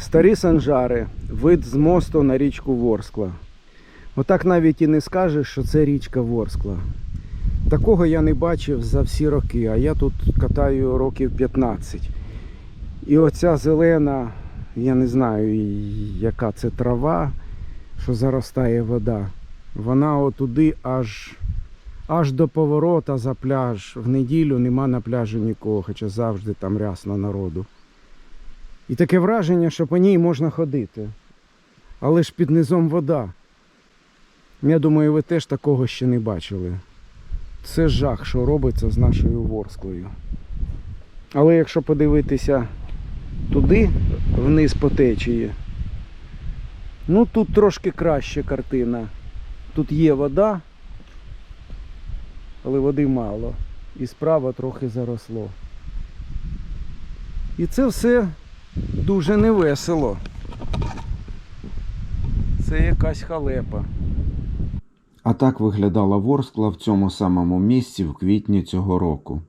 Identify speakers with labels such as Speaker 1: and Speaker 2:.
Speaker 1: Старі санжари, вид з мосту на річку Ворскла. Отак навіть і не скажеш, що це річка Ворскла. Такого я не бачив за всі роки, а я тут катаю років 15. І оця зелена, я не знаю, яка це трава, що заростає вода. Вона отуди аж, аж до поворота за пляж. В неділю нема на пляжі нікого, хоча завжди там рясно народу. І таке враження, що по ній можна ходити. Але ж під низом вода. Я думаю, ви теж такого ще не бачили. Це жах, що робиться з нашою Ворсклою. Але якщо подивитися туди, вниз по течії, ну тут трошки краще картина. Тут є вода, але води мало. І справа трохи заросло. І це все дуже невесело. Це якась халепа.
Speaker 2: А так виглядала Ворскла в цьому самому місці в квітні цього року.